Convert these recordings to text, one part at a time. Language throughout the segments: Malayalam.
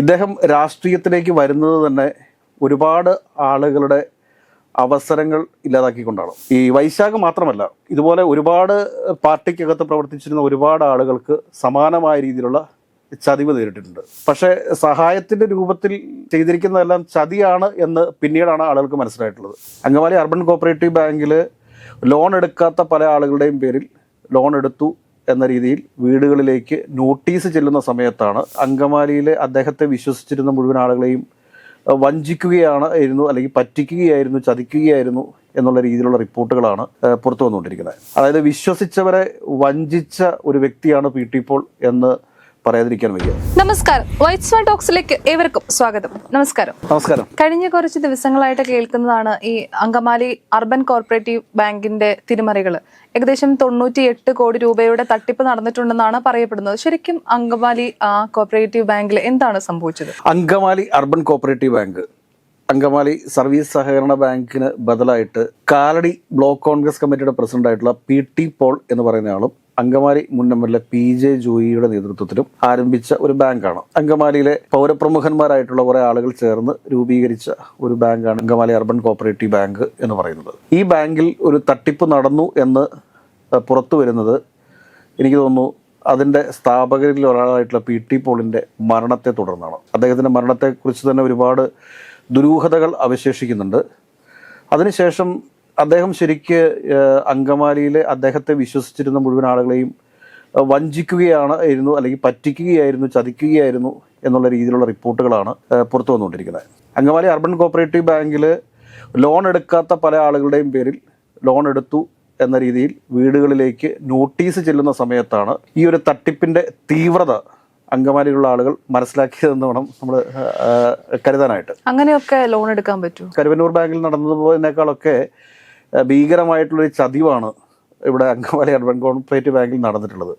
ഇദ്ദേഹം രാഷ്ട്രീയത്തിലേക്ക് വരുന്നത് തന്നെ ഒരുപാട് ആളുകളുടെ അവസരങ്ങൾ ഇല്ലാതാക്കിക്കൊണ്ടാണ്. ഈ വൈശാഖ് മാത്രമല്ല ഇതുപോലെ ഒരുപാട് പാർട്ടിക്കകത്ത് പ്രവർത്തിച്ചിരുന്ന ഒരുപാട് ആളുകൾക്ക് സമാനമായ രീതിയിലുള്ള ചതിവ് നേരിട്ടിട്ടുണ്ട്. പക്ഷേ സഹായത്തിന്റെ രൂപത്തിൽ ചെയ്തിരിക്കുന്നതെല്ലാം ചതിയാണ് എന്ന് പിന്നീടാണ് ആളുകൾക്ക് മനസ്സിലായിട്ടുള്ളത്. അങ്കമാലി അർബൻ കോപ്പറേറ്റീവ് ബാങ്കിൽ ലോൺ എടുക്കാത്ത പല ആളുകളുടെയും പേരിൽ ലോൺ എടുത്തു. എന്ന രീതിയിൽ വീടുകളിലേക്ക് നോട്ടീസ് ചെല്ലുന്ന സമയത്താണ് അങ്കമാലിയിലെ അദ്ദേഹത്തെ വിശ്വസിച്ചിരുന്ന മുഴുവൻ ആളുകളെയും വഞ്ചിക്കുകയാണ് ആയിരുന്നു അല്ലെങ്കിൽ പറ്റിക്കുകയായിരുന്നു ചതിക്കുകയായിരുന്നു എന്നുള്ള രീതിയിലുള്ള റിപ്പോർട്ടുകളാണ് പുറത്തു വന്നുകൊണ്ടിരിക്കുന്നത്. അതായത് വിശ്വസിച്ചവരെ വഞ്ചിച്ച ഒരു വ്യക്തിയാണ് പി ടി പോൾ എന്ന് പറയാതിരിക്കാൻ വയ്യ. നമസ്കാരം. വൈറ്റ് ടോക്സിലേക്ക് ഏവർക്കും സ്വാഗതം. നമസ്കാരം. നമസ്കാരം. കഴിഞ്ഞ കുറച്ച് ദിവസങ്ങളായിട്ട് കേൾക്കുന്നതാണ് ഈ അങ്കമാലി അർബൻ കോർപ്പറേറ്റീവ് ബാങ്കിന്റെ തിരിമറികൾ. ഏകദേശം തൊണ്ണൂറ്റി എട്ട് കോടി രൂപയുടെ തട്ടിപ്പ് നടന്നിട്ടുണ്ടെന്നാണ് പറയപ്പെടുന്നത്. ശരിക്കും അങ്കമാലി ആ, കോർപ്പറേറ്റീവ് ബാങ്കിൽ എന്താണ് സംഭവിച്ചത്? Angamaly urban cooperative bank Angamaly service സഹകരണ ബാങ്കിന് ബദലായിട്ട് കാലടി ബ്ലോക്ക് കോൺഗ്രസ് കമ്മിറ്റിയുടെ പ്രസിഡന്റ് ആയിട്ടുള്ള പി ടി പോൾ എന്ന് പറയുന്ന ആളും അങ്കമാലി മുൻ M L A P J ജോയിയുടെ നേതൃത്വത്തിലും ആരംഭിച്ച ഒരു ബാങ്കാണ്. അങ്കമാലിയിലെ പൗരപ്രമുഖന്മാരായിട്ടുള്ള കുറെ ആളുകൾ ചേർന്ന് രൂപീകരിച്ച ഒരു ബാങ്കാണ് അങ്കമാലി അർബൻ കോപ്പറേറ്റീവ് ബാങ്ക് എന്ന് പറയുന്നത്. ഈ ബാങ്കിൽ ഒരു തട്ടിപ്പ് നടന്നു എന്ന് പുറത്തു വരുന്നത് എനിക്ക് തോന്നുന്നു അതിന്റെ സ്ഥാപകരിൽ ഒരാളായിട്ടുള്ള പി ടി പോളിന്റെ മരണത്തെ തുടർന്നാണ്. അദ്ദേഹത്തിന്റെ മരണത്തെക്കുറിച്ച് തന്നെ ഒരുപാട് ദുരൂഹതകൾ അവശേഷിക്കുന്നുണ്ട്. അതിനുശേഷം അദ്ദേഹം ശരിക്ക് അങ്കമാലിയിൽ അങ്കമാലിയിലെ അദ്ദേഹത്തെ വിശ്വസിച്ചിരുന്ന മുഴുവൻ ആളുകളെയും വഞ്ചിക്കുകയാണ് ആയിരുന്നു അല്ലെങ്കിൽ പറ്റിക്കുകയായിരുന്നു ചതിക്കുകയായിരുന്നു എന്നുള്ള രീതിയിലുള്ള റിപ്പോർട്ടുകളാണ് പുറത്തു വന്നുകൊണ്ടിരിക്കുന്നത്. അങ്കമാലി അർബൻ കോപ്പറേറ്റീവ് ബാങ്കിൽ ലോൺ എടുക്കാത്ത പല ആളുകളുടെയും പേരിൽ ലോൺ എടുത്തു എന്ന രീതിയിൽ വീടുകളിലേക്ക് നോട്ടീസ് ചെല്ലുന്ന സമയത്താണ് ഈ ഒരു തട്ടിപ്പിന്റെ തീവ്രത അങ്കമാലിയിലുള്ള ആളുകൾ മനസ്സിലാക്കിയതെന്ന് വേണം നമ്മൾ കരുതാനായിട്ട്. അങ്ങനെയൊക്കെ ലോൺ എടുക്കാൻ പറ്റും? കരുവന്നൂർ ബാങ്കിൽ നടന്നതുപോലെക്കാളൊക്കെ ഭീകരമായിട്ടുള്ളൊരു ചതിവാണ് ഇവിടെ അങ്കമാലി അർബൻ കോർപ്പറേറ്റീവ് ബാങ്കിൽ നടന്നിട്ടുള്ളത്.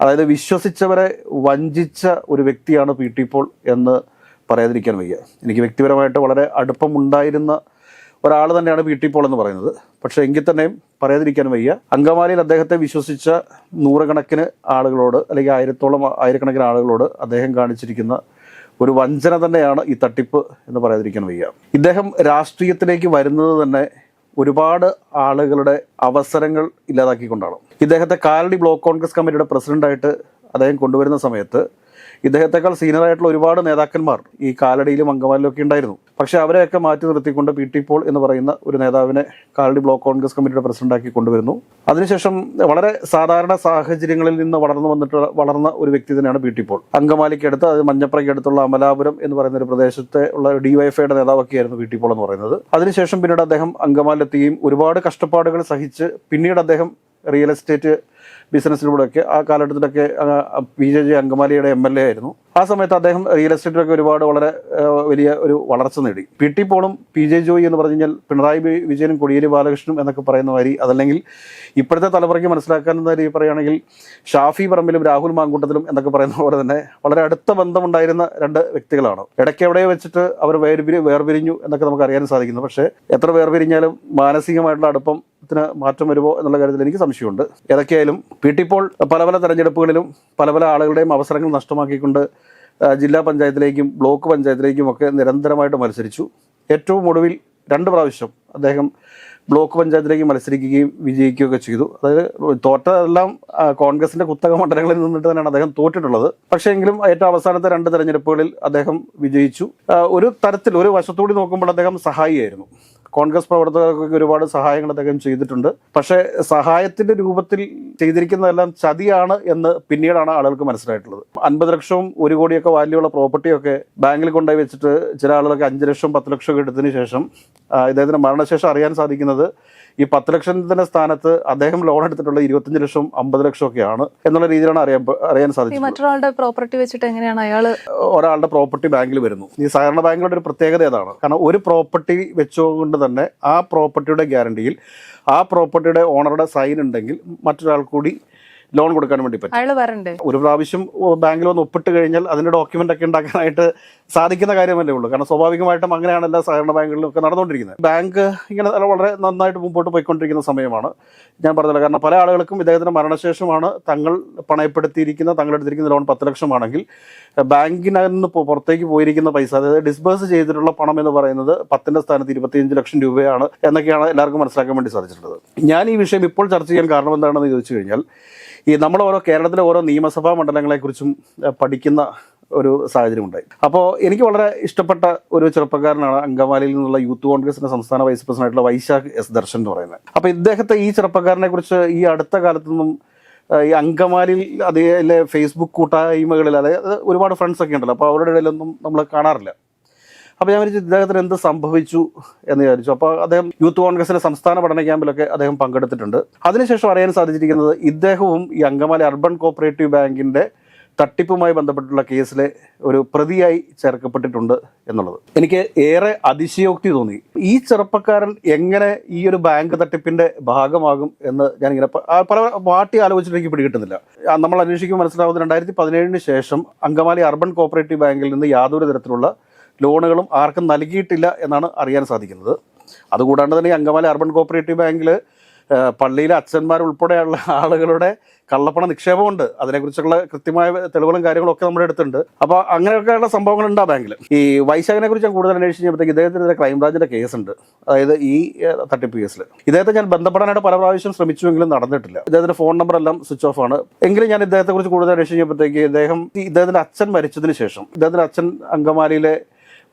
അതായത് വിശ്വസിച്ചവരെ വഞ്ചിച്ച ഒരു വ്യക്തിയാണ് പി ടി പോൾ എന്ന് പറയാതിരിക്കാൻ വയ്യ. എനിക്ക് വ്യക്തിപരമായിട്ട് വളരെ അടുപ്പമുണ്ടായിരുന്ന ഒരാൾ തന്നെയാണ് പി ടി പോൾ എന്ന് പറയുന്നത്. പക്ഷേ എങ്കിൽ തന്നെയും പറയാതിരിക്കാൻ വയ്യ. അങ്കമാലിയിൽ അദ്ദേഹത്തെ വിശ്വസിച്ച നൂറുകണക്കിന് ആളുകളോട് അല്ലെങ്കിൽ ആയിരത്തോളം ആയിരക്കണക്കിന് ആളുകളോട് അദ്ദേഹം കാണിച്ചിരിക്കുന്ന ഒരു വഞ്ചന തന്നെയാണ് ഈ തട്ടിപ്പ് എന്ന് പറയാതിരിക്കാൻ വയ്യ. ഇദ്ദേഹം രാഷ്ട്രീയത്തിലേക്ക് വരുന്നത് തന്നെ ഒരുപാട് ആളുകളുടെ അവസരങ്ങൾ ഇല്ലാതാക്കിക്കൊണ്ടാണ്. ഇദ്ദേഹത്തെ കാലടി ബ്ലോക്ക് കോൺഗ്രസ് കമ്മിറ്റിയുടെ പ്രസിഡന്റായിട്ട് അദ്ദേഹം കൊണ്ടുവരുന്ന സമയത്ത് ഇദ്ദേഹത്തെക്കാൾ സീനിയർ ആയിട്ടുള്ള ഒരുപാട് നേതാക്കന്മാർ ഈ കാലടിയിലും അങ്കമാലിലും ഒക്കെ ഉണ്ടായിരുന്നു. പക്ഷെ അവരെയൊക്കെ മാറ്റി നിർത്തിക്കൊണ്ട് പി ടി പോൾ എന്ന് പറയുന്ന ഒരു നേതാവിനെ കാലടി ബ്ലോക്ക് കോൺഗ്രസ് കമ്മിറ്റിയുടെ പ്രസിഡന്റാക്കി കൊണ്ടുവരുന്നു. അതിനുശേഷം വളരെ സാധാരണ സാഹചര്യങ്ങളിൽ നിന്ന് വളർന്നു വന്നിട്ട് വളർന്ന ഒരു വ്യക്തി തന്നെയാണ് പി ടി പോൾ. അങ്കമാലിക്ക് അടുത്ത് അത് മഞ്ഞപ്രയ്ക്ക് അടുത്തുള്ള അമലാപുരം എന്ന് പറയുന്ന ഒരു പ്രദേശത്തെ ഉള്ള ഡിവൈഎഫ്ഐയുടെ നേതാവൊക്കെയായിരുന്നു പി ടി പോൾ എന്ന് പറയുന്നത്. അതിനുശേഷം പിന്നീട് അദ്ദേഹം അങ്കമാലിലെത്തുകയും ഒരുപാട് കഷ്ടപ്പാടുകൾ സഹിച്ച് പിന്നീട് അദ്ദേഹം റിയൽ എസ്റ്റേറ്റ് ബിസിനസ്സിലൂടെയൊക്കെ ആ കാലഘട്ടത്തിലൊക്കെ പി ജെ ജെ അങ്കമാലിയുടെ എം എൽ എ ആയിരുന്നു. ആ സമയത്ത് അദ്ദേഹം റിയൽ എസ്റ്റേറ്റിലൊക്കെ ഒരുപാട് വളരെ വലിയ ഒരു വളർച്ച നേടി. പി ടി പോളും പി ജെ ജോയി എന്ന് പറഞ്ഞു കഴിഞ്ഞാൽ പിണറായി വിജയനും കൊടിയേരി ബാലകൃഷ്ണനും എന്നൊക്കെ പറയുന്ന മാതിരി അതല്ലെങ്കിൽ ഇപ്പോഴത്തെ തലമുറയ്ക്ക് മനസ്സിലാക്കാൻ രീതി പറയുകയാണെങ്കിൽ ഷാഫി പറമ്പിലും രാഹുൽ മാങ്കൂട്ടത്തിലും എന്നൊക്കെ പറയുന്ന പോലെ തന്നെ വളരെ അടുത്ത ബന്ധമുണ്ടായിരുന്ന രണ്ട് വ്യക്തികളാണ്. ഇടയ്ക്ക് വെച്ചിട്ട് അവർ വേർപിരി വേർപിരിഞ്ഞു എന്നൊക്കെ നമുക്ക് അറിയാൻ സാധിക്കുന്നു. പക്ഷേ എത്ര വേർപിരിഞ്ഞാലും മാനസികമായിട്ടുള്ള അടുപ്പം ത്തിന് മാറ്റം വരുമോ എന്നുള്ള കാര്യത്തിൽ എനിക്ക് സംശയമുണ്ട്. ഏതൊക്കെയായാലും പി ടി പോൾ പല പല തെരഞ്ഞെടുപ്പുകളിലും പല പല ആളുകളുടെയും അവസരങ്ങൾ നഷ്ടമാക്കിക്കൊണ്ട് ജില്ലാ പഞ്ചായത്തിലേക്കും ബ്ലോക്ക് പഞ്ചായത്തിലേക്കും ഒക്കെ നിരന്തരമായിട്ട് മത്സരിച്ചു. ഏറ്റവും ഒടുവിൽ രണ്ട് പ്രാവശ്യം അദ്ദേഹം ബ്ലോക്ക് പഞ്ചായത്തിലേക്ക് മത്സരിക്കുകയും വിജയിക്കുകയൊക്കെ ചെയ്തു. അതായത് തോറ്റതെല്ലാം കോൺഗ്രസിന്റെ കുത്തക മണ്ഡലങ്ങളിൽ നിന്നിട്ട് തന്നെയാണ് അദ്ദേഹം തോറ്റിട്ടുള്ളത്. പക്ഷേ എങ്കിലും ഏറ്റവും അവസാനത്തെ രണ്ട് തെരഞ്ഞെടുപ്പുകളിൽ അദ്ദേഹം വിജയിച്ചു. ഒരു തരത്തിൽ ഒരു വശത്തുകൂടി നോക്കുമ്പോൾ അദ്ദേഹം സഹായിയായിരുന്നു. കോൺഗ്രസ് പ്രവർത്തകർക്കൊക്കെ ഒരുപാട് സഹായങ്ങൾ അദ്ദേഹം ചെയ്തിട്ടുണ്ട്. പക്ഷേ സഹായത്തിന്റെ രൂപത്തിൽ ചെയ്തിരിക്കുന്നതെല്ലാം ചതിയാണ് എന്ന് പിന്നീടാണ് ആളുകൾക്ക് മനസ്സിലായിട്ടുള്ളത്. അൻപത് ലക്ഷവും ഒരു കോടിയൊക്കെ വാല്യുള്ള പ്രോപ്പർട്ടിയൊക്കെ ബാങ്കിൽ കൊണ്ടുപോയി വെച്ചിട്ട് ചില ആളുകളൊക്കെ അഞ്ച് ലക്ഷം പത്ത് ലക്ഷം ഒക്കെ എടുത്തതിന് ശേഷം ഇദ്ദേഹത്തിന്റെ മരണശേഷം അറിയാൻ സാധിക്കുന്നത് ഈ പത്ത് ലക്ഷത്തിന്റെ സ്ഥാനത്ത് അദ്ദേഹം ലോൺ എടുത്തിട്ടുള്ള ഇരുപത്തഞ്ച് ലക്ഷം അമ്പത് ലക്ഷം ഒക്കെയാണ് എന്നുള്ള രീതിയിലാണ് അറിയാൻ അറിയാൻ സാധിച്ചത്. മറ്റൊരാളുടെ പ്രോപ്പർട്ടി വെച്ചിട്ട് എങ്ങനെയാണ് അയാൾ ഒരാളുടെ പ്രോപ്പർട്ടി ബാങ്കിൽ വരുന്നു. ഈ സഹകരണ ബാങ്കുകളുടെ ഒരു പ്രത്യേകത ഏതാണ്? കാരണം ഒരു പ്രോപ്പർട്ടി വെച്ചുകൊണ്ട് തന്നെ ആ പ്രോപ്പർട്ടിയുടെ ഗ്യാരണ്ടിയിൽ ആ പ്രോപ്പർട്ടിയുടെ ഓണറുടെ സൈൻ ഉണ്ടെങ്കിൽ മറ്റൊരാൾ കൂടി ലോൺ കൊടുക്കാൻ വേണ്ടി പറ്റും. ഒരു പ്രാവശ്യം ബാങ്കിൽ വന്ന് ഒപ്പിട്ട് കഴിഞ്ഞാൽ അതിന്റെ ഡോക്യുമെന്റ് ഒക്കെ ഉണ്ടാക്കാനായിട്ട് സാധിക്കുന്ന കാര്യമല്ലേ ഉള്ളൂ. കാരണം സ്വാഭാവികമായിട്ടും അങ്ങനെയാണ് എല്ലാ സഹകരണ ബാങ്കുകളിലും ഒക്കെ നടന്നുകൊണ്ടിരിക്കുന്നത്. ബാങ്ക് ഇങ്ങനെ വളരെ നന്നായിട്ട് മുമ്പോട്ട് പോയിക്കൊണ്ടിരിക്കുന്ന സമയമാണ്. ഞാൻ പറഞ്ഞല്ലോ കാരണം പല ആളുകൾക്കും ഇദ്ദേഹത്തിന്റെ മരണശേഷമാണ് തങ്ങൾ പണയപ്പെടുത്തിയിരിക്കുന്ന തങ്ങൾ എടുത്തിരിക്കുന്ന ലോൺ പത്ത് ലക്ഷമാണെങ്കിൽ ബാങ്കിനകത്ത് നിന്ന് പുറത്തേക്ക് പോയിരിക്കുന്ന പൈസ അതായത് ഡിസ്ബേഴ്സ് ചെയ്തിട്ടുള്ള പണം എന്ന് പറയുന്നത് പത്തിന്റെ സ്ഥാനത്ത് ഇരുപത്തിയഞ്ച് ലക്ഷം രൂപയാണ് എന്നൊക്കെയാണ് എല്ലാവർക്കും മനസ്സിലാക്കാൻ വേണ്ടി സാധിച്ചിട്ടുള്ളത്. ഞാൻ ഈ വിഷയം ഇപ്പോൾ ചർച്ച ചെയ്യാൻ കാരണം എന്താണെന്ന് ചോദിച്ചു കഴിഞ്ഞാൽ ഈ നമ്മൾ ഓരോ കേരളത്തിലെ ഓരോ നിയമസഭാ മണ്ഡലങ്ങളെക്കുറിച്ചും കുറിച്ചും പഠിക്കുന്ന ഒരു സാഹചര്യം ഉണ്ടായി അപ്പോൾ എനിക്ക് വളരെ ഇഷ്ടപ്പെട്ട ഒരു ചെറുപ്പക്കാരനാണ് അങ്കമാലിയിൽ നിന്നുള്ള യൂത്ത് കോൺഗ്രസിന്റെ സംസ്ഥാന വൈസ് പ്രസിഡന്റ് ആയിട്ടുള്ള വൈശാഖ് എസ് ദർശൻ എന്ന് പറയുന്നത്. അപ്പോൾ ഇദ്ദേഹത്തെ ഈ ചെറുപ്പക്കാരനെ കുറിച്ച് ഈ അടുത്ത കാലത്തൊന്നും ഈ അങ്കമാലിയിൽ അതേ ഫേസ്ബുക്ക് കൂട്ടായ്മകളിൽ അതായത് ഒരുപാട് ഫ്രണ്ട്സ് ഒക്കെ ഉണ്ടല്ലോ അപ്പോൾ അവരുടെ ഇടയിലൊന്നും നമ്മൾ കാണാറില്ല. അപ്പോൾ ഞാൻ വിചാരിച്ചു ഇദ്ദേഹത്തിന് എന്ത് സംഭവിച്ചു എന്ന് വിചാരിച്ചു. അപ്പോൾ അദ്ദേഹം യൂത്ത് കോൺഗ്രസിന്റെ സംസ്ഥാന പഠന ക്യാമ്പിലൊക്കെ അദ്ദേഹം പങ്കെടുത്തിട്ടുണ്ട്. അതിനുശേഷം അറിയാൻ സാധിച്ചിരിക്കുന്നത് ഇദ്ദേഹവും ഈ അങ്കമാലി അർബൻ കോപ്പറേറ്റീവ് ബാങ്കിന്റെ തട്ടിപ്പുമായി ബന്ധപ്പെട്ടുള്ള കേസിലെ ഒരു പ്രതിയായി ചേർക്കപ്പെട്ടിട്ടുണ്ട് എന്നുള്ളത്. എനിക്ക് ഏറെ അതിശയോക്തി തോന്നി. ഈ ചെറുപ്പക്കാരൻ എങ്ങനെ ഈ ഒരു ബാങ്ക് തട്ടിപ്പിന്റെ ഭാഗമാകും എന്ന് ഞാനിങ്ങനെ പല പാർട്ടി ആലോചിച്ചിട്ട് എനിക്ക് പിടികിട്ടുന്നില്ല. നമ്മൾ അന്വേഷിക്കുമ്പോൾ മനസ്സിലാവുന്നത് രണ്ടായിരത്തി പതിനേഴിന് ശേഷം അങ്കമാലി അർബൻ കോപ്പറേറ്റീവ് ബാങ്കിൽ നിന്ന് യാതൊരു തരത്തിലുള്ള ലോണുകളും ആർക്കും നൽകിയിട്ടില്ല എന്നാണ് അറിയാൻ സാധിക്കുന്നത്. അതുകൂടാണ്ട് തന്നെ അങ്കമാലി അർബൻ കോപ്പറേറ്റീവ് ബാങ്കിൽ പള്ളിയിലെ അച്ഛന്മാർ ഉൾപ്പെടെയുള്ള ആളുകളുടെ കള്ളപ്പണ നിക്ഷേപമുണ്ട്. അതിനെക്കുറിച്ചുള്ള കൃത്യമായ തെളിവുകളും കാര്യങ്ങളും ഒക്കെ നമ്മുടെ അടുത്തുണ്ട്. അപ്പോൾ അങ്ങനെയൊക്കെയുള്ള സംഭവങ്ങൾ ആ ബാങ്കിൽ ഈ വൈശാഖിനെ കുറിച്ച് ഞാൻ കൂടുതൽ അന്വേഷിച്ച് കഴിഞ്ഞപ്പോഴത്തേക്ക് ഇദ്ദേഹത്തിനെതിരെ ക്രൈംബ്രാഞ്ചിന്റെ കേസുണ്ട്. അതായത് ഈ തട്ടിപ്പ് കേസിൽ ഇദ്ദേഹത്തെ ഞാൻ ബന്ധപ്പെടാനായിട്ട് പല പ്രാവശ്യം ശ്രമിച്ചുവെങ്കിലും നടന്നിട്ടില്ല. ഇദ്ദേഹത്തിന്റെ ഫോൺ നമ്പർ എല്ലാം സ്വിച്ച് ഓഫ് ആണ്. എങ്കിലും ഞാൻ ഇദ്ദേഹത്തെ കുറിച്ച് കൂടുതൽ അന്വേഷിച്ച് കഴിഞ്ഞപ്പോഴത്തേക്ക് ഇദ്ദേഹം ഇദ്ദേഹത്തിന്റെ അച്ഛൻ മരിച്ചതിന് ശേഷം ഇദ്ദേഹത്തിന്റെ അച്ഛൻ അങ്കമാലിയിലെ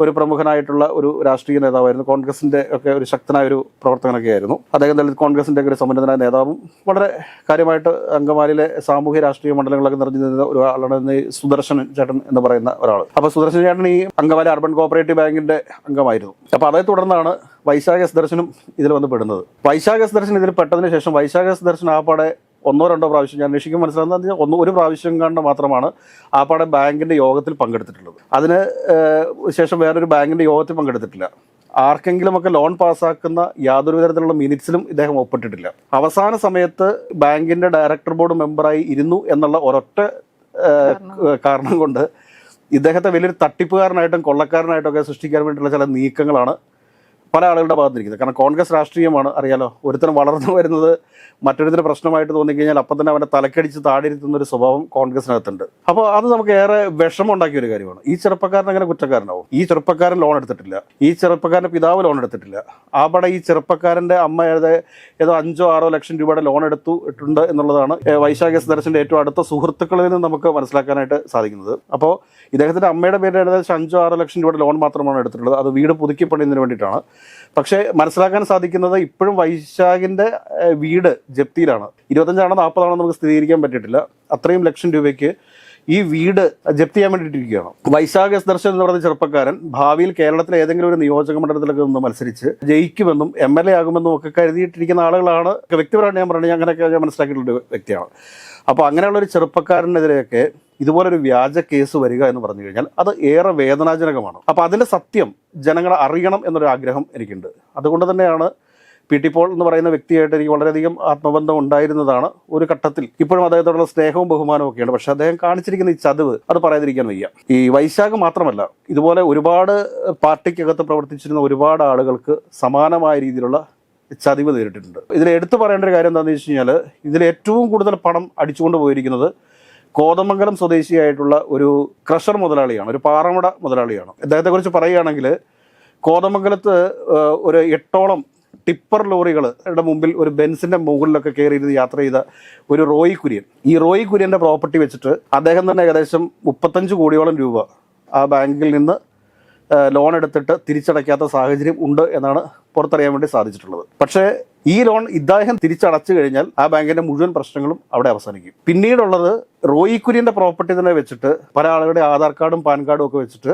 ഒരു പ്രമുഖനായിട്ടുള്ള ഒരു രാഷ്ട്രീയ നേതാവായിരുന്നു. കോൺഗ്രസിന്റെ ഒക്കെ ഒരു ശക്തനായ ഒരു പ്രവർത്തകനൊക്കെ ആയിരുന്നു അദ്ദേഹം ദളിത് കോൺഗ്രസിന്റെ ഒക്കെ ഒരു സമ്പന്നനായ നേതാവും വളരെ കാര്യമായിട്ട് അങ്കമാലിയിലെ സാമൂഹ്യ രാഷ്ട്രീയ മണ്ഡലങ്ങളൊക്കെ നിറഞ്ഞു നിന്ന ഒരാളാണ് സുദർശൻ ചേട്ടൻ എന്ന് പറയുന്ന ഒരാൾ അപ്പോൾ സുദർശൻ ചേട്ടൻ ഈ അങ്കമാലി അർബൻ കോപ്പറേറ്റീവ് ബാങ്കിന്റെ അംഗമായിരുന്നു. അപ്പോൾ അതേ തുടർന്നാണ് വൈശാഖ സുദർശനും ദർശനും ഇതിൽ വന്ന് പെടുന്നത്. വൈശാഖ സുദർശൻ ദർശൻ ഇതിൽ പെട്ടതിന് ശേഷം വൈശാഖ സുദർശൻ ദർശൻ ആപ്പാടെ ഒന്നോ രണ്ടോ പ്രാവശ്യം ഞാൻ അന്വേഷിക്കും മനസ്സിലാകുന്നത് ഒന്ന് ഒരു പ്രാവശ്യം കണ്ട് മാത്രമാണ് ആപ്പാടെ ബാങ്കിന്റെ യോഗത്തിൽ പങ്കെടുത്തിട്ടുള്ളത്. അതിന് ശേഷം വേറൊരു ബാങ്കിന്റെ യോഗത്തിൽ പങ്കെടുത്തിട്ടില്ല. ആർക്കെങ്കിലുമൊക്കെ ലോൺ പാസ്സാക്കുന്ന യാതൊരു തരത്തിലുള്ള മിനിറ്റ്സിലും ഇദ്ദേഹം ഒപ്പിട്ടിട്ടില്ല. അവസാന സമയത്ത് ബാങ്കിന്റെ ഡയറക്ടർ ബോർഡ് മെമ്പറായി ഇരുന്നു എന്നുള്ള ഒരൊറ്റ കാരണം കൊണ്ട് ഇദ്ദേഹത്തെ വലിയൊരു തട്ടിപ്പുകാരനായിട്ടും കൊള്ളക്കാരനായിട്ടും ഒക്കെ സൃഷ്ടിക്കാൻ വേണ്ടിയിട്ടുള്ള ചില നീക്കങ്ങളാണ് പല ആളുകളുടെ ഭാഗത്തിരിക്കുന്നത്. കാരണം കോൺഗ്രസ് രാഷ്ട്രീയമാണ് അറിയാലോ. ഒരുത്തരം വളർന്നു വരുന്നത് മറ്റൊരുത്തിന് പ്രശ്നമായിട്ട് തോന്നിക്കഴിഞ്ഞാൽ അപ്പം തന്നെ അവനെ തലക്കടിച്ച് താടിയിരുത്തുന്ന ഒരു സ്വഭാവം കോൺഗ്രസിനകത്തുണ്ട്. അപ്പോൾ അത് നമുക്ക് ഏറെ വിഷമം ഉണ്ടാക്കിയ ഒരു കാര്യമാണ്. ഈ ചെറുപ്പക്കാരൻ അങ്ങനെ കുറ്റക്കാരനാവും. ഈ ചെറുപ്പക്കാരൻ ലോൺ എടുത്തിട്ടില്ല. ഈ ചെറുപ്പക്കാരന്റെ പിതാവ് ലോൺ എടുത്തിട്ടില്ല. അവിടെ ഈ ചെറുപ്പക്കാരന്റെ അമ്മ ഏതെ അഞ്ചോ ആറോ ലക്ഷം രൂപയുടെ ലോൺ എടുത്തു ഇട്ടുണ്ട് എന്നുള്ളതാണ് വൈശാഖ സുദർശന്റെ ഏറ്റവും അടുത്ത സുഹൃത്തുക്കളിൽ നിന്ന് നമുക്ക് മനസ്സിലാക്കാനായിട്ട് സാധിക്കുന്നത്. അപ്പോൾ ഇദ്ദേഹത്തിന്റെ അമ്മയുടെ പേരിൽ ഏകദേശം അഞ്ചോ ആറോ ലക്ഷം രൂപയുടെ ലോൺ മാത്രമാണ് എടുത്തിട്ടുള്ളത്. അത് വീട് പുതുക്കി പണിയുന്നതിന് വേണ്ടിയിട്ടാണ്. പക്ഷേ മനസ്സിലാക്കാൻ സാധിക്കുന്നത് ഇപ്പോഴും വൈശാഖിന്റെ വീട് ജപ്തിയിലാണ്. ഇരുപത്തഞ്ചാണോ നാൽപ്പതാണോ നമുക്ക് സ്ഥിരീകരിക്കാൻ പറ്റിയിട്ടില്ല. അത്രയും ലക്ഷം രൂപയ്ക്ക് ഈ വീട് ജപ്തി ചെയ്യാൻ വേണ്ടിയിട്ടിരിക്കുകയാണ്. വൈശാഖ ദർശൻ എന്ന് പറയുന്ന ചെറുപ്പക്കാരൻ ഭാവിയിൽ കേരളത്തിലെ ഏതെങ്കിലും ഒരു നിയോജക മണ്ഡലത്തിലൊക്കെ നിന്ന് മത്സരിച്ച് ജയിക്കുമെന്നും എം എൽ എ ആകുമെന്നും ഒക്കെ കരുതിയിട്ടിരിക്കുന്ന ആളുകളാണ്. വ്യക്തിപരമായിട്ട് ഞാൻ പറയുന്നത് അങ്ങനെയൊക്കെ ഞാൻ മനസ്സിലാക്കിയിട്ടുള്ള വ്യക്തിയാണ്. അപ്പോൾ അങ്ങനെയുള്ള ഒരു ചെറുപ്പക്കാരനെതിരെയൊക്കെ ഇതുപോലൊരു വ്യാജ കേസ് വരിക എന്ന് പറഞ്ഞു കഴിഞ്ഞാൽ അത് ഏറെ വേദനാജനകമാണ്. അപ്പോൾ അതിന്റെ സത്യം ജനങ്ങളെ അറിയണം എന്നൊരു ആഗ്രഹം എനിക്കുണ്ട്. അതുകൊണ്ട് തന്നെയാണ് പി ടി പോൾ എന്ന് പറയുന്ന വ്യക്തിയായിട്ട് എനിക്ക് വളരെയധികം ആത്മബന്ധം ഉണ്ടായിരുന്നതാണ് ഒരു ഘട്ടത്തിൽ. ഇപ്പോഴും അദ്ദേഹത്തോടുള്ള സ്നേഹവും ബഹുമാനവും ഒക്കെയാണ് പക്ഷേ അദ്ദേഹം കാണിച്ചിരിക്കുന്ന ഈ ചതിവ് അത് പറയാതിരിക്കാൻ വയ്യ. ഈ വൈശാഖ് മാത്രമല്ല ഇതുപോലെ ഒരുപാട് പാർട്ടിക്കകത്ത് പ്രവർത്തിച്ചിരുന്ന ഒരുപാട് ആളുകൾക്ക് സമാനമായ രീതിയിലുള്ള ചതിവ് നേരിട്ടിട്ടുണ്ട്. ഇതിൽ എടുത്തു പറയേണ്ട ഒരു കാര്യം എന്താണെന്ന് വെച്ച് കഴിഞ്ഞാൽ ഇതിൽ ഏറ്റവും കൂടുതൽ പണം അടിച്ചുകൊണ്ട് പോയിരിക്കുന്നത് കോതമംഗലം സ്വദേശിയായിട്ടുള്ള ഒരു ക്രഷർ മുതലാളിയാണ് ഒരു പാറമട മുതലാളിയാണ്. അദ്ദേഹത്തെക്കുറിച്ച് പറയുകയാണെങ്കിൽ കോതമംഗലത്ത് ഒരു എട്ടോളം ടിപ്പർ ലോറികളുടെ മുമ്പിൽ ഒരു ബെൻസിന്റെ മുകളിലൊക്കെ കയറിയിരുന്ന് യാത്ര ചെയ്ത ഒരു റോയി കുര്യൻ. ഈ റോയി കുര്യന്റെ പ്രോപ്പർട്ടി വെച്ചിട്ട് അദ്ദേഹം തന്നെ ഏകദേശം മുപ്പത്തഞ്ച് കോടിയോളം രൂപ ആ ബാങ്കിൽ നിന്ന് ലോൺ എടുത്തിട്ട് തിരിച്ചടയ്ക്കാത്ത സാഹചര്യം ഉണ്ട് എന്നാണ് പുറത്തറിയാൻ വേണ്ടി സാധിച്ചിട്ടുള്ളത്. പക്ഷേ ഈ ലോൺ ഇദ്ദേഹം തിരിച്ചടച്ചു കഴിഞ്ഞാൽ ആ ബാങ്കിന്റെ മുഴുവൻ പ്രശ്നങ്ങളും അവിടെ അവസാനിക്കും. പിന്നീടുള്ളത് റോയി കുര്യന്റെ പ്രോപ്പർട്ടി തന്നെ വെച്ചിട്ട് പല ആളുകളുടെ ആധാർ കാർഡും പാൻ കാർഡും ഒക്കെ വെച്ചിട്ട്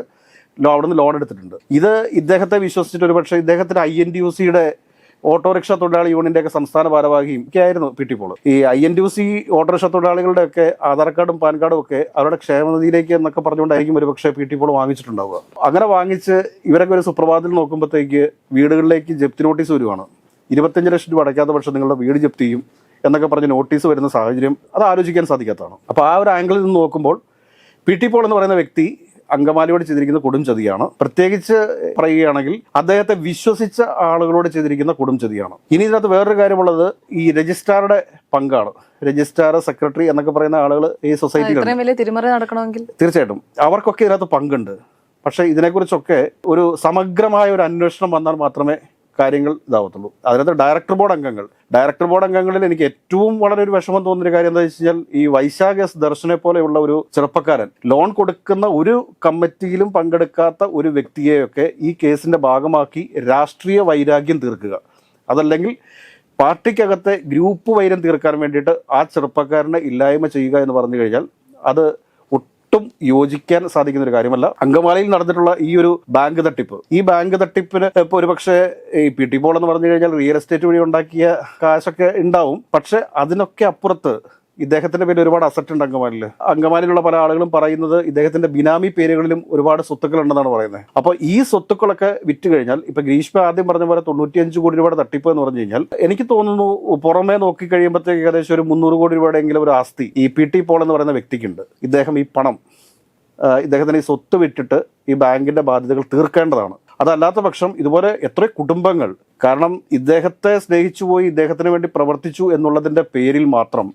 അവിടെ അവിടുന്ന് ലോൺ എടുത്തിട്ടുണ്ട്. ഇത് ഇദ്ദേഹത്തെ വിശ്വസിച്ചിട്ട് ഒരുപക്ഷെ ഇദ്ദേഹത്തിന്റെ ഐ എൻ ടി യു സിയുടെ ഓട്ടോറിക്ഷ തൊഴിലാളി യൂണിയന്റെ ഒക്കെ സംസ്ഥാന ഭാരവാഹിയും ഒക്കെ ആയിരുന്നു പി ടി പോൾ ഈ I N T C autorickshaw തൊഴിലാളികളുടെ ഒക്കെ ആധാർ കാർഡും പാൻ കാർഡും ഒക്കെ അവരുടെ ക്ഷേമനിധിയിലേക്ക് എന്നൊക്കെ പറഞ്ഞുകൊണ്ടായിരിക്കും ഒരു പക്ഷേ പി ടി പോൾ വാങ്ങിച്ചിട്ടുണ്ടാവുക. അങ്ങനെ വാങ്ങിച്ച് ഇവരൊക്കെ ഒരു സുപ്രഭാതത്തിൽ നോക്കുമ്പോഴത്തേക്ക് വീടുകളിലേക്ക് ജപ്തി നോട്ടീസ് വരുവാണ്. ഇരുപത്തഞ്ച് ലക്ഷം രൂപ അടയ്ക്കാത്ത പക്ഷം നിങ്ങളുടെ വീട് ജപ്തി ചെയ്യും എന്നൊക്കെ പറഞ്ഞ് നോട്ടീസ് വരുന്ന സാഹചര്യം അത് ആലോചിക്കാൻ സാധിക്കാത്തതാണ്. അപ്പോൾ ആ ഒരു ആംഗിളിൽ നിന്ന് നോക്കുമ്പോൾ പി ടി പോൾ എന്ന് പറയുന്ന വ്യക്തി അങ്കമാലിയോട് ചെയ്തിരിക്കുന്ന കൊടും ചതിയാണ്. പ്രത്യേകിച്ച് പറയുകയാണെങ്കിൽ അദ്ദേഹത്തെ വിശ്വസിച്ച ആളുകളോട് ചെയ്തിരിക്കുന്ന കൊടും ചതിയാണ്. ഇനി ഇതിനകത്ത് വേറൊരു കാര്യമുള്ളത് ഈ രജിസ്ട്രാറുടെ പങ്കാണ്. രജിസ്ട്രാർ സെക്രട്ടറി എന്നൊക്കെ പറയുന്ന ആളുകൾ ഈ സൊസൈറ്റിയിൽ തിരിമറി നടക്കണമെങ്കിൽ? തീർച്ചയായിട്ടും. അവർക്കൊക്കെ ഇതിനകത്ത് പങ്കുണ്ട്. പക്ഷേ ഇതിനെക്കുറിച്ചൊക്കെ ഒരു സമഗ്രമായ ഒരു അന്വേഷണം വന്നാൽ മാത്രമേ കാര്യങ്ങൾ ഇതാവത്തുള്ളൂ. അതിനകത്ത് ഡയറക്ടർ ബോർഡ് അംഗങ്ങൾ. ഡയറക്ടർ ബോർഡ് അംഗങ്ങളിൽ എനിക്ക് ഏറ്റവും വളരെ ഒരു വിഷമം തോന്നുന്ന കാര്യം എന്താ വെച്ച് കഴിഞ്ഞാൽ ഈ വൈശാഖ എസ് ദർശനെ പോലെയുള്ള ഒരു ചെറുപ്പക്കാരൻ ലോൺ കൊടുക്കുന്ന ഒരു കമ്മിറ്റിയിലും പങ്കെടുക്കാത്ത ഒരു വ്യക്തിയെയൊക്കെ ഈ കേസിന്റെ ഭാഗമാക്കി രാഷ്ട്രീയ വൈരാഗ്യം തീർക്കുക. അതല്ലെങ്കിൽ പാർട്ടിക്കകത്തെ ഗ്രൂപ്പ് വൈരം തീർക്കാൻ വേണ്ടിയിട്ട് ആ ചെറുപ്പക്കാരനെ ഇല്ലായ്മ ചെയ്യുക എന്ന് പറഞ്ഞു കഴിഞ്ഞാൽ അത് ഒട്ടും യോജിക്കാൻ സാധിക്കുന്ന ഒരു കാര്യമല്ല. അങ്കമാലിയിൽ നടന്നിട്ടുള്ള ഈ ഒരു ബാങ്ക് തട്ടിപ്പ് ഈ ബാങ്ക് തട്ടിപ്പിന് ഇപ്പോൾ ഒരുപക്ഷെ ഈ പി ടി പോൾ എന്ന് പറഞ്ഞു കഴിഞ്ഞാൽ റിയൽ എസ്റ്റേറ്റ് വഴി ഉണ്ടാക്കിയ കാശൊക്കെ ഉണ്ടാവും. പക്ഷെ അതിനൊക്കെ അപ്പുറത്ത് ഇദ്ദേഹത്തിന്റെ പേരിൽ ഒരുപാട് അസറ്റ് ഉണ്ട് അങ്കമാലിയിൽ. അങ്കമാലിയിലുള്ള പല ആളുകളും പറയുന്നത് ഇദ്ദേഹത്തിന്റെ ബിനാമി പേരുകളിലും ഒരുപാട് സ്വത്തുക്കൾ ഉണ്ടെന്നാണ് പറയുന്നത്. അപ്പോൾ ഈ സ്വത്തുക്കളൊക്കെ വിറ്റ് കഴിഞ്ഞാൽ ഇപ്പൊ ഗ്രീഷ്മ ആദ്യം പറഞ്ഞ പോലെ തൊണ്ണൂറ്റിയഞ്ച് കോടി രൂപയുടെ തട്ടിപ്പ് എന്ന് പറഞ്ഞു കഴിഞ്ഞാൽ എനിക്ക് തോന്നുന്നു പുറമേ നോക്കി കഴിയുമ്പോഴത്തേക്ക് ഏകദേശം ഒരു മുന്നൂറ് കോടി രൂപയുടെ എങ്കിലും ഒരു ആസ്തി ഈ പി ടി പോൾ എന്ന് പറയുന്ന വ്യക്തിക്കുണ്ട്. ഇദ്ദേഹം ഈ പണം ഇദ്ദേഹത്തിന് ഈ സ്വത്ത് വിറ്റിട്ട് ഈ ബാങ്കിന്റെ ബാധ്യതകൾ തീർക്കേണ്ടതാണ്. അതല്ലാത്ത പക്ഷം ഇതുപോലെ എത്ര കുടുംബങ്ങൾ കാരണം ഇദ്ദേഹത്തെ സ്നേഹിച്ചുപോയി ഇദ്ദേഹത്തിന് വേണ്ടി പ്രവർത്തിച്ചു എന്നുള്ളതിന്റെ പേരിൽ മാത്രം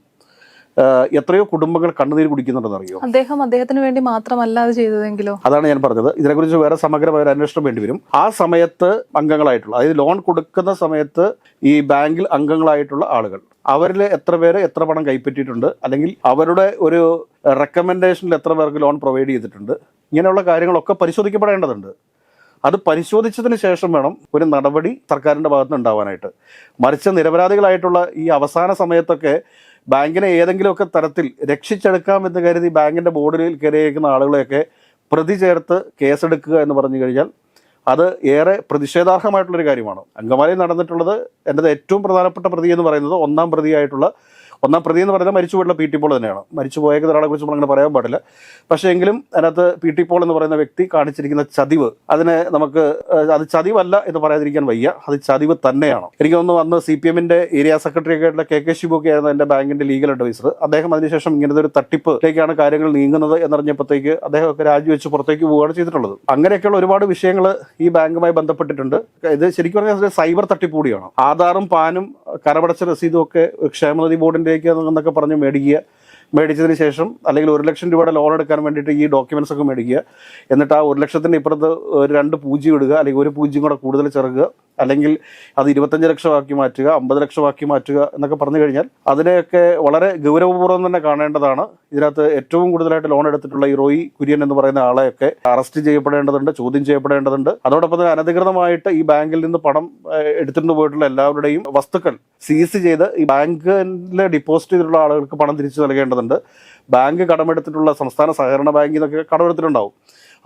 എത്രയോ കുടുംബങ്ങൾ കണ്ണുനീര് കുടിക്കുന്നുണ്ടെന്ന് അറിയോ അദ്ദേഹം അദ്ദേഹത്തിന് വേണ്ടി മാത്രമല്ല അത് ചെയ്തതെങ്കിലോ? അതാണ് ഞാൻ പറഞ്ഞത്. ഇതിനെക്കുറിച്ച് വേറെ സമഗ്രമായ ഒരു അന്വേഷണം വേണ്ടി വരും. ആ സമയത്ത് അംഗങ്ങളായിട്ടുള്ള അതായത് ലോൺ കൊടുക്കുന്ന സമയത്ത് ഈ ബാങ്കിൽ അംഗങ്ങളായിട്ടുള്ള ആളുകൾ അവരിൽ എത്ര പേര് എത്ര പണം കൈപ്പറ്റിയിട്ടുണ്ട് അല്ലെങ്കിൽ അവരുടെ ഒരു റെക്കമെൻഡേഷനിൽ എത്ര പേർക്ക് ലോൺ പ്രൊവൈഡ് ചെയ്തിട്ടുണ്ട് ഇങ്ങനെയുള്ള കാര്യങ്ങളൊക്കെ പരിശോധിക്കപ്പെടേണ്ടതുണ്ട്. അത് പരിശോധിച്ചതിന് ശേഷം വേണം ഒരു നടപടി സർക്കാരിന്റെ ഭാഗത്തുനിന്ന് ഉണ്ടാവാനായിട്ട്. മറിച്ച് നിരപരാധികളായിട്ടുള്ള ഈ അവസാന സമയത്തൊക്കെ ബാങ്കിനെ ഏതെങ്കിലുമൊക്കെ തരത്തിൽ രക്ഷിച്ചെടുക്കാം എന്ന് കരുതി ബാങ്കിന്റെ ബോർഡിൽ കയറിയിരിക്കുന്ന ആളുകളെയൊക്കെ പ്രതി ചേർത്ത് കേസെടുക്കുക എന്ന് പറഞ്ഞു കഴിഞ്ഞാൽ അത് ഏറെ പ്രതിഷേധാർഹമായിട്ടുള്ളൊരു കാര്യമാണ്. അങ്കമാലിയിൽ നടന്നിട്ടുള്ളത് എന്റെ ഏറ്റവും പ്രധാനപ്പെട്ട പ്രതി എന്ന് പറയുന്നത് ഒന്നാം പ്രതിയായിട്ടുള്ള ഒന്നാം പ്രതി എന്ന് പറയുന്നത് മരിച്ചു പോയിട്ടുള്ള പി ടി പോൾ തന്നെയാണ്. മരിച്ചു പോയേക്കുന്ന ഒരാളെ കുറിച്ച് നമ്മളങ്ങനെ പറയാൻ പാടില്ല. പക്ഷേ എങ്കിലും അതിനകത്ത് പി ടി പോൾ എന്ന് പറയുന്ന വ്യക്തി കാണിച്ചിരിക്കുന്ന ചതിവ് അതിനെ നമുക്ക് അത് ചതിവല്ല എന്ന് പറയാതിരിക്കാൻ വയ്യ. അത് ചതിവ് തന്നെയാണ്. എനിക്ക് തോന്നുന്നു അന്ന് സി പി എമ്മിന്റെ ഏരിയ സെക്രട്ടറി ഒക്കെ ആയിട്ടുള്ള കെ കെ ശിബു ഒക്കെ ആയിരുന്നു എന്റെ ബാങ്കിന്റെ ലീഗൽ അഡ്വൈസർ. അദ്ദേഹം അതിനുശേഷം ഇങ്ങനത്തെ ഒരു തട്ടിപ്പിലേക്കാണ് കാര്യങ്ങൾ നീങ്ങുന്നത് എന്നറിഞ്ഞപ്പോഴത്തേക്ക് അദ്ദേഹമൊക്കെ രാജിവെച്ച് പുറത്തേക്ക് പോവുകയാണ് ചെയ്തിട്ടുള്ളത്. അങ്ങനെയൊക്കെയുള്ള ഒരുപാട് വിഷയങ്ങൾ ഈ ബാങ്കുമായി ബന്ധപ്പെട്ടിട്ടുണ്ട്. ഇത് ശരിക്കും പറഞ്ഞാൽ സൈബർ തട്ടിപ്പ് കൂടിയാണ്. ആധാറും പാനും കരപടച്ച രസീതും ഒക്കെ ക്ഷേമനിധി ക്ഷേമനിധി ബോർഡിന്റെയൊക്കെ എന്നൊക്കെ പറഞ്ഞ് മേടിക്കുക. മേടിച്ചതിന് ശേഷം അല്ലെങ്കിൽ ഒരു ലക്ഷം രൂപയുടെ ലോൺ എടുക്കാൻ വേണ്ടിയിട്ട് ഈ ഡോക്യുമെൻസ് ഒക്കെ മേടിക്കുക. എന്നിട്ട് ആ ഒരു ലക്ഷത്തിന്റെ ഇപ്പുറത്ത് ഒരു രണ്ട് പൂജ്യം ഇടുക അല്ലെങ്കിൽ ഒരു പൂജ്യം കൂടെ കൂടുതൽ ചേർക്കുക അല്ലെങ്കിൽ അത് ഇരുപത്തഞ്ച് ലക്ഷമാക്കി മാറ്റുക അമ്പത് ലക്ഷമാക്കി മാറ്റുക എന്നൊക്കെ പറഞ്ഞു കഴിഞ്ഞാൽ അതിനെയൊക്കെ വളരെ ഗൗരവപൂർവം തന്നെ കാണേണ്ടതാണ്. ഇതിനകത്ത് ഏറ്റവും കൂടുതലായിട്ട് ലോൺ എടുത്തിട്ടുള്ള ഈ റോയി കുര്യൻ എന്ന് പറയുന്ന ആളെയൊക്കെ അറസ്റ്റ് ചെയ്യപ്പെടേണ്ടതുണ്ട് ചോദ്യം ചെയ്യപ്പെടേണ്ടതുണ്ട്. അതോടൊപ്പം തന്നെ അനധികൃതമായിട്ട് ഈ ബാങ്കിൽ നിന്ന് പണം എടുത്തിട്ടു പോയിട്ടുള്ള എല്ലാവരുടെയും വസ്തുക്കൾ സീസ് ചെയ്ത് ഈ ബാങ്കിലെ ഡിപ്പോസിറ്റ് ചെയ്തിട്ടുള്ള ആളുകൾക്ക് പണം തിരിച്ചു നൽകേണ്ടതുണ്ട്. ബാങ്ക് കടമെടുത്തിട്ടുള്ള സംസ്ഥാന സഹകരണ ബാങ്കിൽ നിന്നൊക്കെ കടമെടുത്തിട്ടുണ്ടാവും.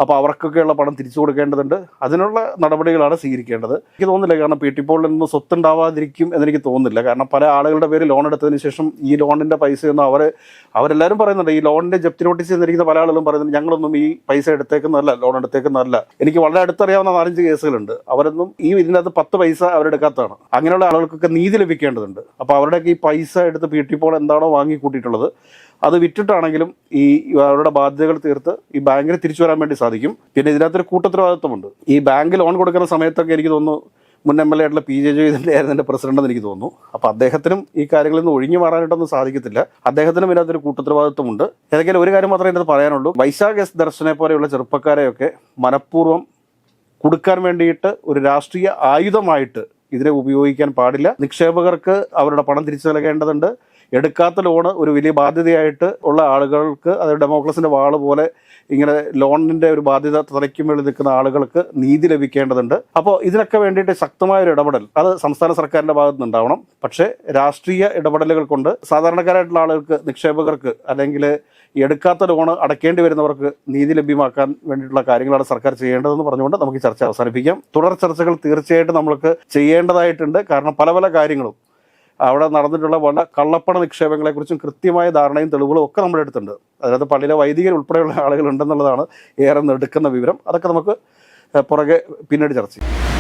അപ്പോൾ അവർക്കൊക്കെയുള്ള പണം തിരിച്ചു കൊടുക്കേണ്ടതുണ്ട്. അതിനുള്ള നടപടികളാണ് സ്വീകരിക്കേണ്ടത്. എനിക്ക് തോന്നുന്നില്ല. കാരണം പി ടി പോളിൽ നിന്ന് സ്വത്ത് ഉണ്ടാവാതിരിക്കും എന്നെനിക്ക് തോന്നുന്നില്ല. കാരണം പല ആളുകളുടെ പേര് ലോൺ എടുത്തതിന് ശേഷം ഈ ലോണിന്റെ പൈസയൊന്നും അവർ അവരെല്ലാവരും പറയുന്നുണ്ട്. ഈ ലോണിന്റെ ജപ്തി നോട്ടീസ് എന്നിരിക്കുന്ന പല ആളുകളും പറയുന്നുണ്ട്. ഞങ്ങളൊന്നും ഈ പൈസ എടുത്തേക്കുന്നതല്ല ലോൺ എടുത്തേക്കുന്നതല്ല. എനിക്ക് വളരെ അടുത്തറിയാവുന്ന നാലഞ്ച് കേസുകളുണ്ട്. അവരൊന്നും ഈ ഇതിനകത്ത് പത്ത് പൈസ അവരെടുക്കാത്തതാണ്. അങ്ങനെയുള്ള ആളുകൾക്കൊക്കെ നീതി ലഭിക്കേണ്ടതുണ്ട്. അപ്പോൾ അവരുടെയൊക്കെ ഈ പൈസ എടുത്ത് പി ടി പോൾ എന്താണോ വാങ്ങിക്കൂട്ടിയിട്ടുള്ളത് അത് വിറ്റിട്ടാണെങ്കിലും ഈ അവരുടെ ബാധ്യതകൾ തീർത്ത് ഈ ബാങ്കിന് തിരിച്ചു വരാൻ വേണ്ടി സാധിക്കും. പിന്നെ ഇതിനകത്തൊരു കൂട്ടുത്തരവാദിത്വമുണ്ട്. ഈ ബാങ്ക് ലോൺ കൊടുക്കുന്ന സമയത്തൊക്കെ എനിക്ക് തോന്നുന്നു മുൻ എം എൽ എ ആയിട്ടുള്ള പി ജെ ജോയിതിന്റെ ആയിരുന്നു എന്റെ പ്രസിഡന്റ് എന്ന് എനിക്ക് തോന്നുന്നു. അപ്പോൾ അദ്ദേഹത്തിനും ഈ കാര്യങ്ങളിൽ നിന്ന് ഒഴിഞ്ഞു മാറാനായിട്ടൊന്നും സാധിക്കത്തില്ല. അദ്ദേഹത്തിനും ഇതിനകത്തൊരു കൂട്ടുത്തരവാദിത്വമുണ്ട്. ഏതെങ്കിലും ഒരു കാര്യം മാത്രമേ ഇതിനകത്ത് പറയാനുള്ളൂ. വൈശാഖ് എസ് ദർശനെ പോലെയുള്ള ചെറുപ്പക്കാരെയൊക്കെ മനഃപൂർവം കൊടുക്കാൻ വേണ്ടിയിട്ട് ഒരു രാഷ്ട്രീയ ആയുധമായിട്ട് ഇതിനെ ഉപയോഗിക്കാൻ പാടില്ല. നിക്ഷേപകർക്ക് അവരുടെ പണം തിരിച്ചു നൽകേണ്ടതുണ്ട്. എടുക്കാത്ത ലോണ് ഒരു വലിയ ബാധ്യതയായിട്ട് ഉള്ള ആളുകൾക്ക് അത് ഡെമോക്രസിന്റെ വാൾ പോലെ ഇങ്ങനെ ലോണിന്റെ ഒരു ബാധ്യത തലയ്ക്കും നിൽക്കുന്ന ആളുകൾക്ക് നീതി ലഭിക്കേണ്ടതുണ്ട്. അപ്പോൾ ഇതിനൊക്കെ വേണ്ടിയിട്ട് ശക്തമായ ഒരു ഇടപെടൽ അത് സംസ്ഥാന സർക്കാരിന്റെ ഭാഗത്ത് നിന്നുണ്ടാവണം പക്ഷേ രാഷ്ട്രീയ ഇടപെടലുകൾ കൊണ്ട് സാധാരണക്കാരായിട്ടുള്ള ആളുകൾക്ക് നിക്ഷേപകർക്ക് അല്ലെങ്കിൽ എടുക്കാത്ത ലോണ് അടയ്ക്കേണ്ടി വരുന്നവർക്ക് നീതി ലഭ്യമാക്കാൻ വേണ്ടിയിട്ടുള്ള കാര്യങ്ങളാണ് സർക്കാർ ചെയ്യേണ്ടതെന്ന് പറഞ്ഞുകൊണ്ട് നമുക്ക് ചർച്ച അവസാനിപ്പിക്കാം. തുടർ ചർച്ചകൾ തീർച്ചയായിട്ടും നമ്മൾക്ക് ചെയ്യേണ്ടതായിട്ടുണ്ട്. കാരണം പല പല കാര്യങ്ങളും അവിടെ നടന്നിട്ടുള്ള പല കള്ളപ്പണ നിക്ഷേപങ്ങളെക്കുറിച്ചും കൃത്യമായ ധാരണയും തെളിവുകളും ഒക്കെ നമ്മുടെ അടുത്തുണ്ട്. അതിനകത്ത് പള്ളിയിലെ വൈദികർ ഉൾപ്പെടെയുള്ള ആളുകൾ ഉണ്ടെന്നുള്ളതാണ് ഏറെ നെടുക്കുന്ന വിവരം. അതൊക്കെ നമുക്ക് പുറകെ പിന്നീട് ചർച്ച ചെയ്യും.